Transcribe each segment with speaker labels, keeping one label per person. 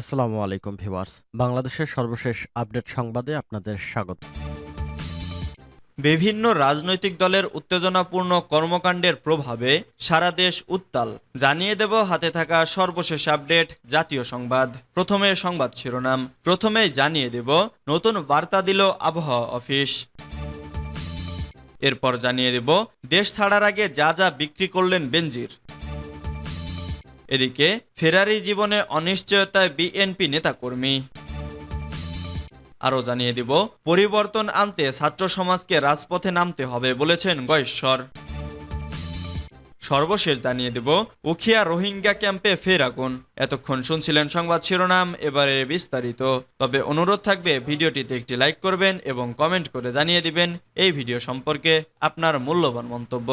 Speaker 1: আসসালামু আলাইকুম ভিউয়ার্স। বাংলাদেশের সর্বশেষ আপডেট সংবাদে আপনাদের স্বাগত।
Speaker 2: বিভিন্ন রাজনৈতিক দলের উত্তেজনাপূর্ণ কর্মকাণ্ডের প্রভাবে সারা দেশ উত্তাল। জানিয়ে দেব হাতে থাকা সর্বশেষ আপডেট জাতীয় সংবাদ। প্রথমে সংবাদ শিরোনাম। প্রথমেই জানিয়ে দেব নতুন বার্তা দিল আবহাওয়া অফিস। এরপর জানিয়ে দেব দেশ ছাড়ার আগে যা যা বিক্রি করলেন বেনজির। এদিকে, ফেরারি জীবনে অনিশ্চয়তায় বিএনপি নেতাকর্মী। আরও জানিয়ে দিব, পরিবর্তন আনতে ছাত্র সমাজকে রাজপথে নামতে হবে বলেছেন গয়েশ্বর। সর্বশেষ জানিয়ে দেব, উখিয়া রোহিঙ্গা ক্যাম্পে ফের আগুন। এতক্ষণ শুনছিলেন সংবাদ শিরোনাম, এবারে বিস্তারিত। তবে অনুরোধ থাকবে, ভিডিওটিতে একটি লাইক করবেন এবং কমেন্ট করে জানিয়ে দিবেন, এই ভিডিও সম্পর্কে আপনার মূল্যবান মন্তব্য।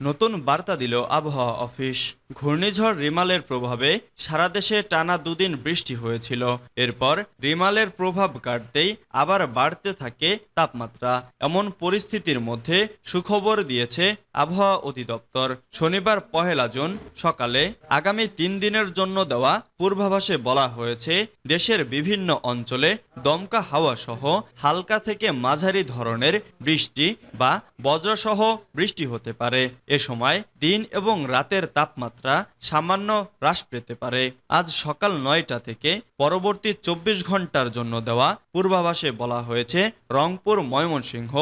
Speaker 2: নতুন বার্তা দিল আবহাওয়া অফিস। ঘূর্ণিঝড় রিমালের প্রভাবে সারা দেশে টানা দুদিন বৃষ্টি হয়েছিল। এরপর রিমালের প্রভাব কাটতেই আবার বাড়তে থাকে তাপমাত্রা। এমন পরিস্থিতির মধ্যে সুখবর দিয়েছে আবহাওয়া অধিদপ্তর। শনিবার পহেলা জুন সকালে আগামী তিন দিনের জন্য দেওয়া পূর্বাভাসে বলা হয়েছে, দেশের বিভিন্ন অঞ্চলে দমকা হাওয়া সহ হালকা থেকে মাঝারি ধরনের বৃষ্টি বা বজ্রসহ বৃষ্টি হতে পারে। এ সময় দিন এবং রাতের তাপমাত্রা সামান্য হ্রাস পেতে পারে। আজ সকাল নয়টা থেকে পরবর্তী চব্বিশ ঘণ্টার জন্য দেওয়া পূর্বাভাসে বলা হয়েছে, রংপুর, ময়মনসিংহ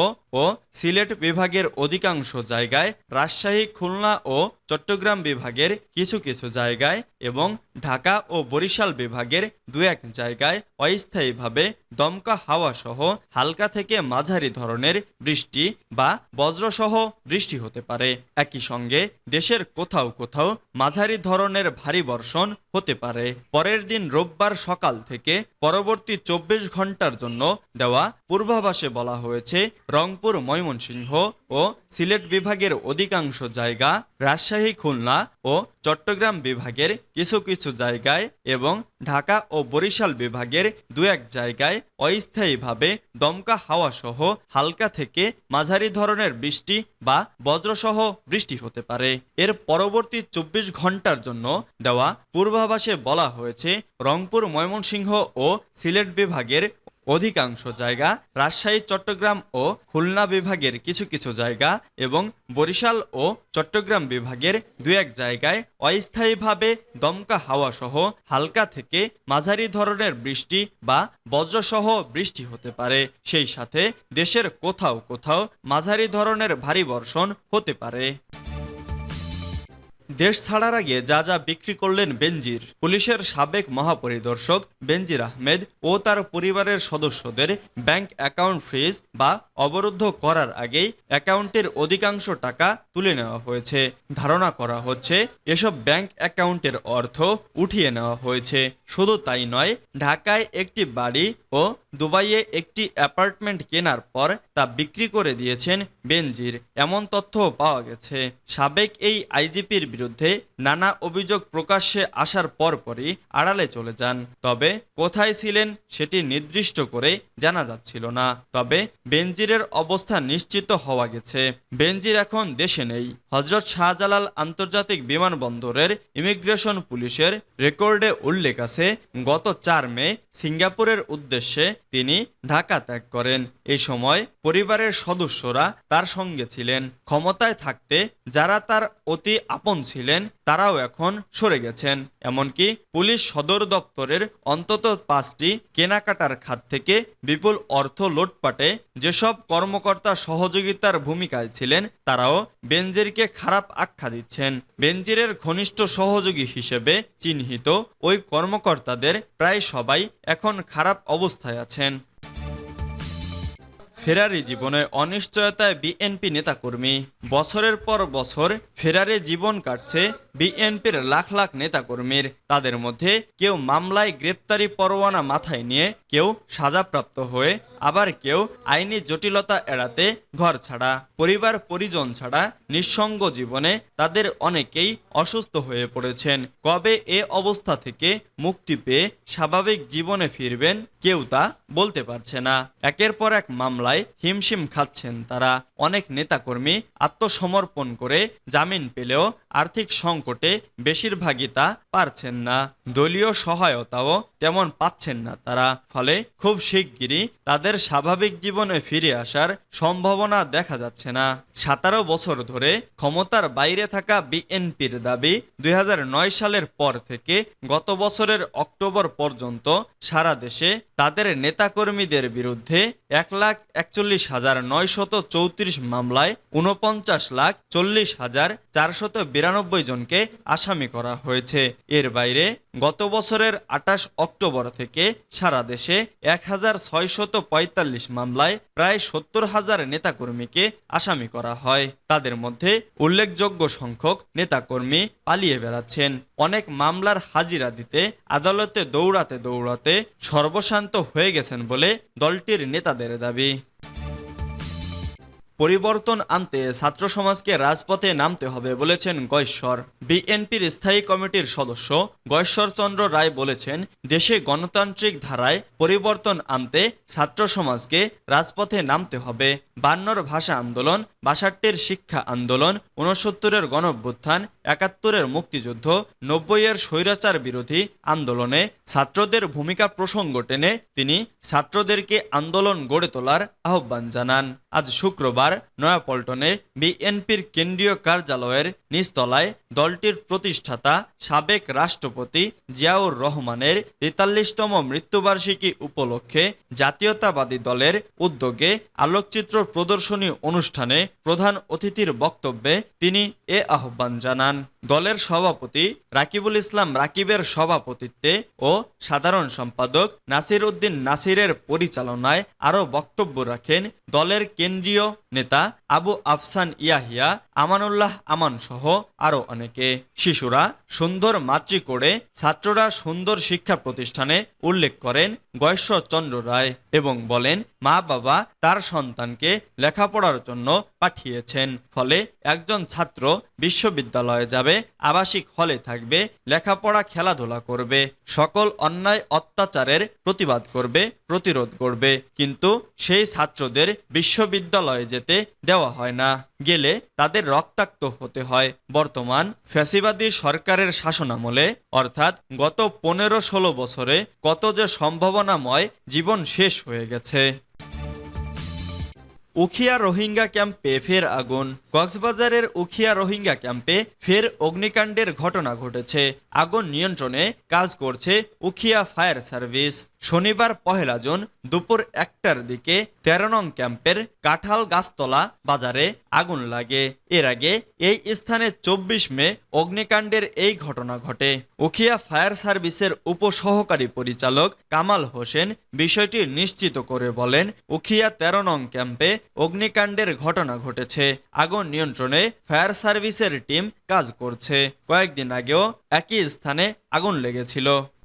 Speaker 2: ও সিলেট বিভাগের অধিকাংশ জায়গায় রাজশাহী, খুলনা ও চট্টগ্রাম বিভাগের কিছু কিছু জায়গায় এবং ঢাকা ও বরিশাল বিভাগের দু এক জায়গায় অস্থায়ীভাবে দমকা হাওয়া সহ হালকা থেকে মাঝারি ধরনের বৃষ্টি বা বজ্রসহ বৃষ্টি হতে পারে। একই সঙ্গে দেশের কোথাও কোথাও মাঝারি ধরনের ভারী বর্ষণ হতে পারে। পরের দিন রোববার সকাল থেকে পরবর্তী চব্বিশ ঘণ্টার জন্য দেওয়া পূর্বাভাসে বলা হয়েছে, রংপুর ময়মনসিংহ ও সিলেট বিভাগের অধিকাংশ জায়গা রাজশাহী, খুলনা ও চট্টগ্রাম বিভাগের কিছু কিছু জায়গায় এবং ঢাকা ও বরিশাল বিভাগের দু এক জায়গায় অস্থায়ীভাবে দমকা হাওয়া সহ হালকা থেকে মাঝারি ধরনের বৃষ্টি বা বজ্রসহ বৃষ্টি হতে পারে। এর পরবর্তী চব্বিশ ঘণ্টার জন্য দেওয়া পূর্বাভাসে বলা হয়েছে, রংপুর, ময়মনসিংহ ও সিলেট বিভাগের অধিকাংশ জায়গা রাজশাহী, চট্টগ্রাম ও খুলনা বিভাগের কিছু কিছু জায়গা এবং বরিশাল ও চট্টগ্রাম বিভাগের দু এক জায়গায় অস্থায়ীভাবে দমকা হাওয়া সহ হালকা থেকে মাঝারি ধরনের বৃষ্টি বা বজ্রসহ বৃষ্টি হতে পারে। সেই সাথে দেশের কোথাও কোথাও মাঝারি ধরনের ভারী বর্ষণ হতে পারে। দেশ ছাড়ার আগে যা যা বিক্রি করলেন বেনজির, পুলিশের সাবেক মহাপরিদর্শক বেনজির আহমেদ ও তার পরিবারের সদস্যদের ব্যাংক অ্যাকাউন্ট ফ্রিজ বা অবরুদ্ধ করার আগেই অ্যাকাউন্টের অধিকাংশ টাকা তুলে নেওয়া হয়েছে। ধারণা করা হচ্ছে, এসব ব্যাংক অ্যাকাউন্টের অর্থ উঠিয়ে নেওয়া হয়েছে। শুধু তাই নয়, ঢাকায় একটি বাড়ি ও দুবাইয়ে একটি অ্যাপার্টমেন্ট কেনার পর তা বিক্রি করে দিয়েছেন বেনজির। এমন তথ্য পাওয়া গেছে। সাবেক এই আইজিপির বিরুদ্ধে নানা অভিযোগ প্রকাশ্যে আসার পরপরই আড়ালে চলে যান। তবে কোথায় ছিলেন সেটি নির্দিষ্ট করে জানা যাচ্ছিল না। তবে বেনজিরের অবস্থা নিশ্চিত হওয়া গেছে। বেনজির এখন দেশে নেই। হজরত শাহজালাল আন্তর্জাতিক বিমানবন্দরের ইমিগ্রেশন পুলিশের রেকর্ডে উল্লেখ আছে, গত চার মে সিঙ্গাপুরের উদ্দেশ্যে তিনি ঢাকা ত্যাগ করেন। এই সময় পরিবারের সদস্যরা তার সঙ্গে ছিলেন। ক্ষমতায় থাকতে যারা তার অতি আপন ছিলেন, তারাও এখন সরে গেছেন। এমনকি পুলিশ সদর দপ্তরের অন্তত পাঁচটি কেনাকাটার খাত থেকে বিপুল অর্থ লোটপাটে যেসব কর্মকর্তা সহযোগিতার ভূমিকায় ছিলেন, তারাও বেনজিরকে খারাপ আখ্যা দিচ্ছেন। বেনজিরের ঘনিষ্ঠ সহযোগী হিসেবে চিহ্নিত ওই কর্মকর্তাদের প্রায় সবাই এখন খারাপ অবস্থায় আছেন। ফেরারি জীবনে অনিশ্চয়তায় বিএনপি নেতাকর্মী। বছরের পর বছর ফেরারি জীবন কাটছে বিএনপির লাখ লাখ নেতাকর্মীর তাদের মধ্যে কেউ মামলায় গ্রেপ্তারি পরোয়ানা মাথায় নিয়ে কেউ সাজাপ্রাপ্ত হয়ে আবার কেউ আইনি জটিলতা এড়াতে ঘর ছাড়া, পরিবার পরিজন ছাড়া নিঃসঙ্গ জীবনে তাদের অনেকেই অসুস্থ হয়ে পড়েছেন। কবে এ অবস্থা থেকে মুক্তি পেয়ে স্বাভাবিক জীবনে ফিরবেন কেউ তা বলতে পারছে না। একের পর এক মামলায় হিমশিম খাচ্ছেন তারা। অনেক নেতাকর্মী আত্মসমর্পণ করে জামিন পেলেও আর্থিক সংকটে বেশিরভাগই তা পারছেন না। দলীয় সহায়তাও তেমন পাচ্ছেন না তারা। ফলে খুব শিগগিরই তাদের স্বাভাবিক জীবনে ফিরে আসার সম্ভাবনা দেখা যাচ্ছে না। সতেরো বছর ধরে ক্ষমতার বাইরে থাকা বিএনপির দাবি দুই হাজার নয় সালের পর থেকে গত বছরের অক্টোবর পর্যন্ত সারা দেশে তাদের নেতাকর্মীদের বিরুদ্ধে এক লাখ একচল্লিশ হাজার নয়শত চৌত্রিশ মামলায় উনপঞ্চাশ লাখ চল্লিশ হাজার চারশত জনকে আসামি করা হয়েছে। এর বাইরে গত বছরের আটাশ অক্টোবর থেকে সারা দেশে এক হাজার ছয়শত পঁয়তাল্লিশ মামলায় প্রায় সত্তর হাজার নেতাকর্মীকে আসামি করা হয়। তাদের মধ্যে উল্লেখযোগ্য সংখ্যক নেতাকর্মী পালিয়ে বেড়াচ্ছেন। অনেক মামলার হাজিরা দিতে, আদালতে দৌড়াতে দৌড়াতে সর্বশান্ত হয়ে গেছেন বলে দলটির নেতাদের দাবি। পরিবর্তন আনতে ছাত্র সমাজকে রাজপথে নামতে হবে বলেছেন গয়েশ্বর। বিএনপির স্থায়ী কমিটির সদস্য গয়েশ্বর চন্দ্র রায় বলেছেন, দেশে গণতান্ত্রিক ধারায় পরিবর্তন আনতে ছাত্র সমাজকে রাজপথে নামতে হবে। বান্নর ভাষা আন্দোলন, বাষট্টির শিক্ষা আন্দোলন উনসত্তরের গণভ্যুত্থান, একাত্তরের মুক্তিযুদ্ধ, নব্বইয়ের স্বৈরাচার বিরোধী আন্দোলনে ছাত্রদের ভূমিকা প্রসঙ্গ টেনে তিনি ছাত্রদেরকে আন্দোলন গড়ে তোলার আহ্বান জানান। আজ শুক্রবার নয়াপল্টনে বিএনপির কেন্দ্রীয় কার্যালয়ের নিচতলায় দলটির প্রতিষ্ঠাতা সাবেক রাষ্ট্রপতি জিয়াউর রহমানের তেতাল্লিশতম মৃত্যুবার্ষিকী উপলক্ষে জাতীয়তাবাদী দলের উদ্যোগে আলোকচিত্র প্রদর্শনী অনুষ্ঠানে প্রধান অতিথির বক্তব্যে তিনি এ আহ্বান জানান। দলের সভাপতি রাকিবুল ইসলাম রাকিবের সভাপতিত্বে ও সাধারণ সম্পাদক নাসির উদ্দিন নাসিরের পরিচালনায় আরও বক্তব্য রাখেন দলের কেন্দ্রীয় নেতা আবু আফসান ইয়াহিয়া, আমানুল্লাহ আমান সহ আরও অনেকে। শিশুরা সুন্দর মাতৃ করে ছাত্ররা সুন্দর শিক্ষা প্রতিষ্ঠানে উল্লেখ করেন গয়েশ্বরচন্দ্র রায় এবং বলেন মা বাবা তার সন্তানকে লেখাপড়ার জন্য পাঠিয়েছেন, ফলে একজন ছাত্র বিশ্ববিদ্যালয়ে যাবে, আবাসিক হলে থাকবে, লেখাপড়া, খেলাধুলা করবে, সকল অন্যায় অত্যাচারের প্রতিবাদ করবে, প্রতিরোধ করবে। কিন্তু সেই ছাত্রদের বিশ্ববিদ্যালয়ে যেতে দেওয়া হয় না। গেলে তাদের রক্তাক্ত হতে হয়। বর্তমান ফ্যাসিবাদী সরকারের শাসনামলে, অর্থাৎ গত পনেরো ষোলো বছরে কত যে সম্ভাবনাময় জীবন শেষ হয়ে গেছে। উখিয়া রোহিঙ্গা ক্যাম্পে ফের আগুন। কক্সবাজারের উখিয়া রোহিঙ্গা ক্যাম্পে ফের অগ্নিকাণ্ডের ঘটনা ঘটেছে। আগুন নিয়ন্ত্রণে কাজ করছে উখিয়া ফায়ার সার্ভিস। শনিবার পহেলা জুন দুপুর একটার দিকে তেরো নং ক্যাম্পের কাঁঠাল গাছতলা বাজারে আগুন লাগে। এর আগে এই স্থানে চব্বিশ মে অগ্নিকাণ্ডের এই ঘটনা ঘটে। উখিয়া ফায়ার সার্ভিসের উপসহকারী পরিচালক কামাল হোসেন বিষয়টি নিশ্চিত করে বলেন, উখিয়া তেরো নং ক্যাম্পে অগ্নিকাণ্ডের ঘটনা ঘটেছে। আগুন নিয়ন্ত্রণে ফায়ার সার্ভিসের টিম কাজ করছে। কয়েকদিন আগেও একই স্থানে আগুন লেগেছিল।